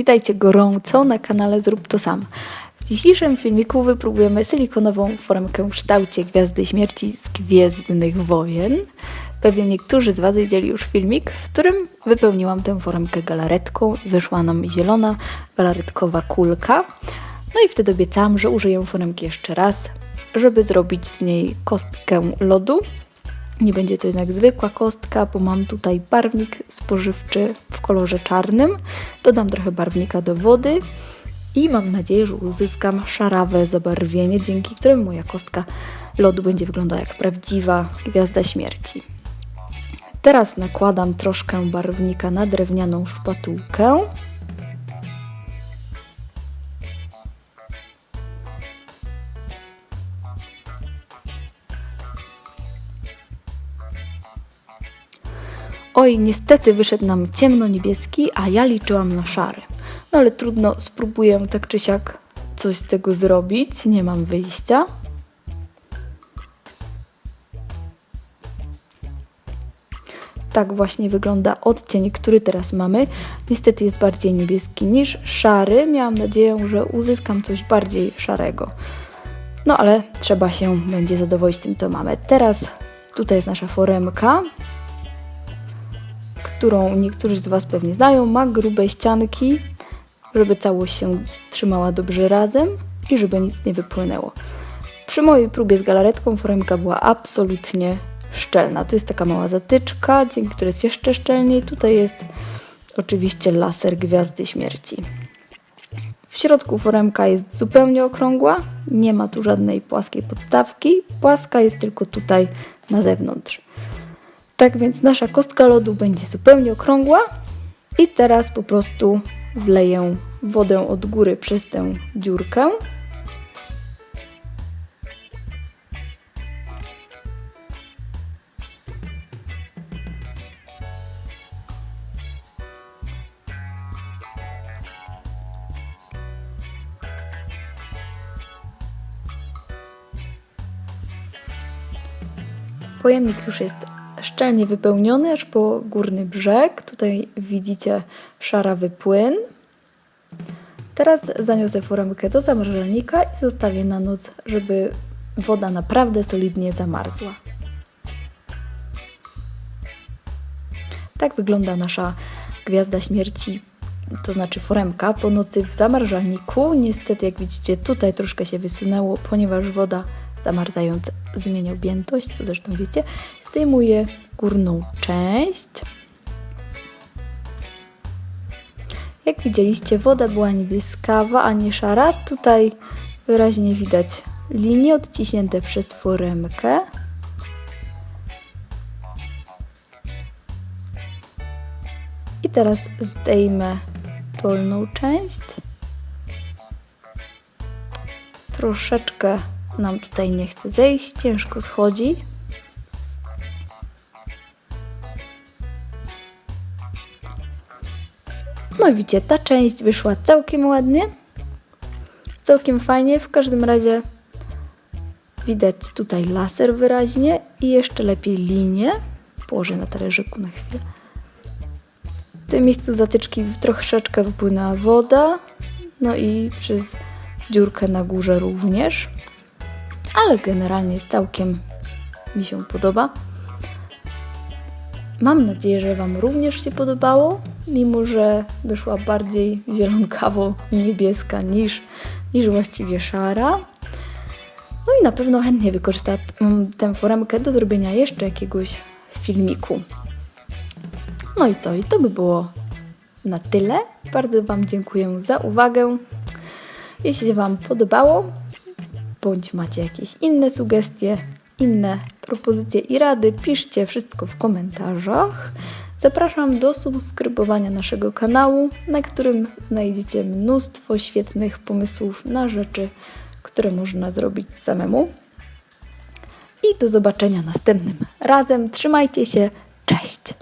Witajcie gorąco na kanale Zrób to sam. W dzisiejszym filmiku wypróbujemy silikonową formkę w kształcie Gwiazdy Śmierci z Gwiezdnych Wojen. Pewnie niektórzy z Was widzieli już filmik, w którym wypełniłam tę formkę galaretką i wyszła nam zielona galaretkowa kulka. No i wtedy obiecałam, że użyję foremki jeszcze raz, żeby zrobić z niej kostkę lodu. Nie będzie to jednak zwykła kostka, bo mam tutaj barwnik spożywczy w kolorze czarnym. Dodam trochę barwnika do wody i mam nadzieję, że uzyskam szarawe zabarwienie, dzięki któremu moja kostka lodu będzie wyglądała jak prawdziwa gwiazda śmierci. Teraz nakładam troszkę barwnika na drewnianą szpatułkę. Oj, niestety wyszedł nam ciemno-niebieski, a ja liczyłam na szary. No ale trudno, spróbuję tak czy siak coś z tego zrobić, nie mam wyjścia. Tak właśnie wygląda odcień, który teraz mamy. Niestety jest bardziej niebieski niż szary. Miałam nadzieję, że uzyskam coś bardziej szarego. No ale trzeba się będzie zadowolić tym, co mamy. Teraz tutaj jest nasza foremka którą niektórzy z Was pewnie znają, ma grube ścianki, żeby całość się trzymała dobrze razem i żeby nic nie wypłynęło. Przy mojej próbie z galaretką foremka była absolutnie szczelna. Tu jest taka mała zatyczka, dzięki której jest jeszcze szczelniej. Tutaj jest oczywiście laser Gwiazdy Śmierci. W środku foremka jest zupełnie okrągła, nie ma tu żadnej płaskiej podstawki. Płaska jest tylko tutaj na zewnątrz. Tak więc nasza kostka lodu będzie zupełnie okrągła i teraz po prostu wleję wodę od góry przez tę dziurkę. Pojemnik już jest szczelnie wypełniony aż po górny brzeg. Tutaj widzicie szarawy płyn. Teraz zaniosę foremkę do zamrażalnika i zostawię na noc, żeby woda naprawdę solidnie zamarzła. Tak wygląda nasza gwiazda śmierci, to znaczy foremka po nocy w zamrażalniku. Niestety, jak widzicie, tutaj troszkę się wysunęło, ponieważ woda zamarzając zmienia objętość, co zresztą wiecie. Zdejmuję górną część. Jak widzieliście, woda była niebieskawa, a nie szara. Tutaj wyraźnie widać linie odciśnięte przez foremkę. I teraz zdejmę dolną część. Troszeczkę nam tutaj nie chce zejść, ciężko schodzi. No i widzicie, ta część wyszła całkiem ładnie. Całkiem fajnie. W każdym razie widać tutaj laser wyraźnie i jeszcze lepiej linię. Położę na talerzyku na chwilę. W tym miejscu zatyczki troszeczkę wypłynęła woda. No i przez dziurkę na górze również ale generalnie całkiem mi się podoba. Mam nadzieję, że Wam również się podobało, mimo że wyszła bardziej zielonkawo-niebieska niż, niż właściwie szara. No i na pewno chętnie wykorzystam tę foremkę do zrobienia jeszcze jakiegoś filmiku. No i co? I to by było na tyle. Bardzo Wam dziękuję za uwagę. Jeśli Wam podobało, bądź macie jakieś inne sugestie, inne propozycje i rady, piszcie wszystko w komentarzach. Zapraszam do subskrybowania naszego kanału, na którym znajdziecie mnóstwo świetnych pomysłów na rzeczy, które można zrobić samemu. I do zobaczenia następnym razem. Trzymajcie się, cześć!